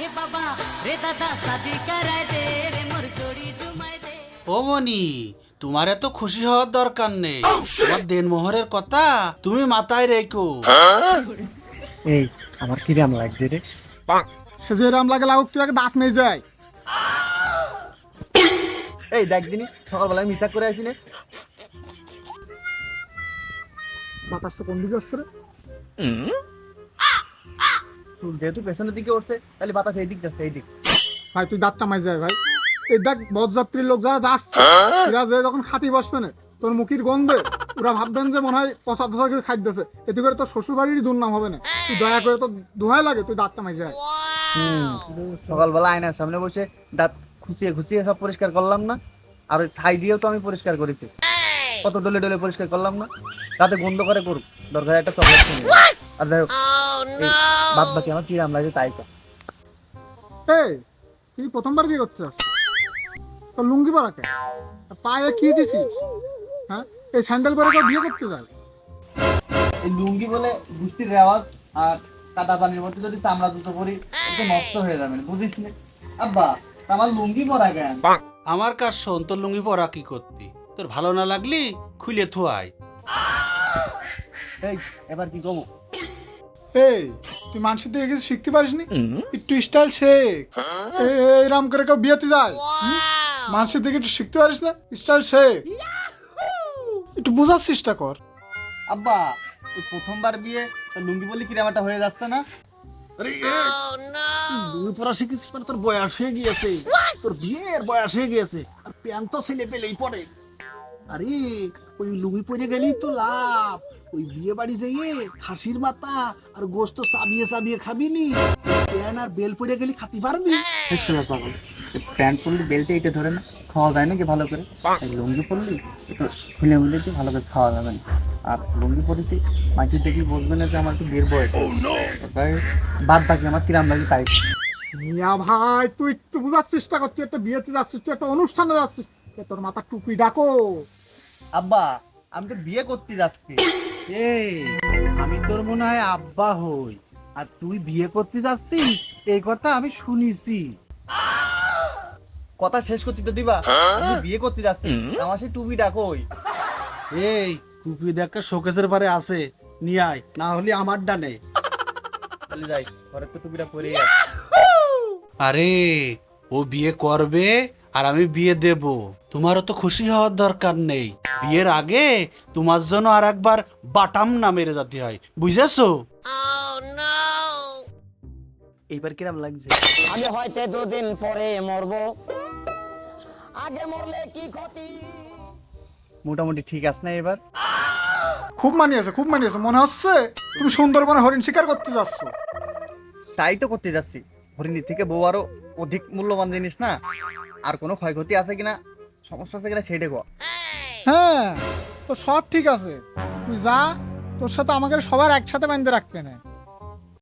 হে তোমার এত খুশি হওয়ার দরকার নেই। তোমার দেন মোহরের কথা তুমি মাথায় রেখো। এই আমার কি রাম লাগছে রে? সেজে রাম লাগে লাগুক তুই আগে দাঁত নেই যায় এই দেখ দিনি সকালবেলায় মিশা করে আসি না। বাতাস তো কোন দিকে আসছে রে? যেহেতু পেছনের দিকে উঠছে তাহলে বাতাস এই দিক যাচ্ছে এই দিক। ভাই তুই দাঁতটা মাই যায় ভাই। এই দেখ বরযাত্রীর লোক যারা যাচ্ছে এরা যে যখন খাতি বসবে না তোর মুখির গন্ধে ওরা ভাববেন যে মনে হয় পচা ধসা কিছু খাইতেছে এতে করে তোর শ্বশুর বাড়িরই দুর্নাম হবে না। তুই দয়া করে তো দোহাই লাগে তুই দাঁতটা মাই যায় সকালবেলা আয়নার সামনে বসে দাঁত খুঁচিয়ে খুঁচিয়ে সব পরিষ্কার করলাম না আর ছাই দিয়েও তো আমি পরিষ্কার করেছি। কত ডলে ডলে পরিষ্কার করলাম না তাতে গন্ধ করে করুক দরকার একটা চকলেট আর যাই হোক বাদ বাকি আমার কিরাম লাগে তাই তো। এই তুই প্রথমবার বিয়ে করতে যাচ্ছিস তোর লুঙ্গি পরা কে? পায়ে কি দিছিস? হ্যাঁ? এই স্যান্ডেল পরে কেউ বিয়ে করতে যায় এই লুঙ্গি বলে গুষ্টির রেওয়াজ আর কাদা পানির মধ্যে যদি চামড়া জুতো পরি তো নষ্ট হয়ে যাবে বুঝিস না। আব্বা আমার লুঙ্গি পরা কেন? আমার কাজ শোন তোর লুঙ্গি পরা কি করতি? তোর ভালো না লাগলি খুলে থুয়াই এই এবার কি কমো? এই তুই মানুষের দিকে কিছু শিখতে পারিস নি একটু স্টাইল শেখ এইরাম করে কেউ বিয়েতে যায়? মানুষের দিকে একটু শিখতে পারিস না? স্টাইল শেখ একটু বোঝার চেষ্টা কর। আব্বা ওই প্রথমবার বিয়ে তা লুঙ্গি বলি কিরামাটা হয়ে যাচ্ছে না? লুঙ্গি পরা শিখেছিস মানে তোর বয়স হয়ে গিয়েছে। তোর বিয়ের বয়স হয়ে গিয়েছে। আর প্যান্ট তো ছেলে পেলেই পরে। আরে ওই লুঙ্গি পরে গেলেই তো লাভ। ওই বিয়ে বাড়ি যেয়ে খাসির মাথা আর গোস্ত চাবিয়ে চাবিয়ে খাবি নি প্যান আর বেল পরে গেলি খাতি পারবি? পাগল। প্যান্ট পরলি বেল্টে এটা ধরে না খাওয়া যায় নাকি ভালো করে? লুঙ্গি পরলি একটু খুলে মুলে দিয়ে ভালো করে খাওয়া যাবে না। আর লুঙ্গি পরেছি মাঝে দেখি বলবে না যে আমার একটু বিয়ের বয়স। তাই বাদ বাকি আমার কিরাম লাগে তাই। মিয়া ভাই তুই একটু বোঝার চেষ্টা কর তুই একটা বিয়েতে যাচ্ছিস তুই একটা অনুষ্ঠানে যাচ্ছিস। তোর মাথা টুপি ডাকো? আব্বা আমি তো বিয়ে করতে যাচ্ছি। এই আমি তোর মনে হয় আব্বা হই। আর তুই বিয়ে করতে যাচ্ছিস এই কথা আমি শুনিছি। কথা শেষ করতে তো দিবা। আমি বিয়ে করতে যাচ্ছি। আমার সেই টুপি ডাকোই এই টুপি দেখা শোকেসের পারে আছে। নিয়ে আয় না হলে আমার ডানে। চলে যাই ঘরে তো টুপিটা পরেই আছে। আরে ও বিয়ে করবে আর আমি বিয়ে দেব। তোমারও তো খুশি হওয়ার দরকার নেই। বিয়ের আগে তোমার জন্য আর একবার বাটাম না মেরে যেতে হয়। বুঝেছ? এইবার কিরাম লাগছে? আমি হয়তো দুদিন পরে মরবো। আগে মরলে কি ক্ষতি? মোটামুটি ঠিক আছে না এবার খুব মানিয়েছে খুব মানিয়েছে মনে হচ্ছে তুমি সুন্দরবনে হরিণ শিকার করতে যাচ্ছ। তাই তো করতে যাচ্ছি। হরিণীর থেকে বউ আরও অধিক মূল্যবান জিনিস না? আর কোনো ক্ষয়ক্ষতি আছে কিনা? সমস্যা আছে কিনা সেটা কো। হ্যাঁ তো সব ঠিক আছে। তুই যা, তোর সাথে আমাকে সবার একসাথে বাঁধতে রাখবে না।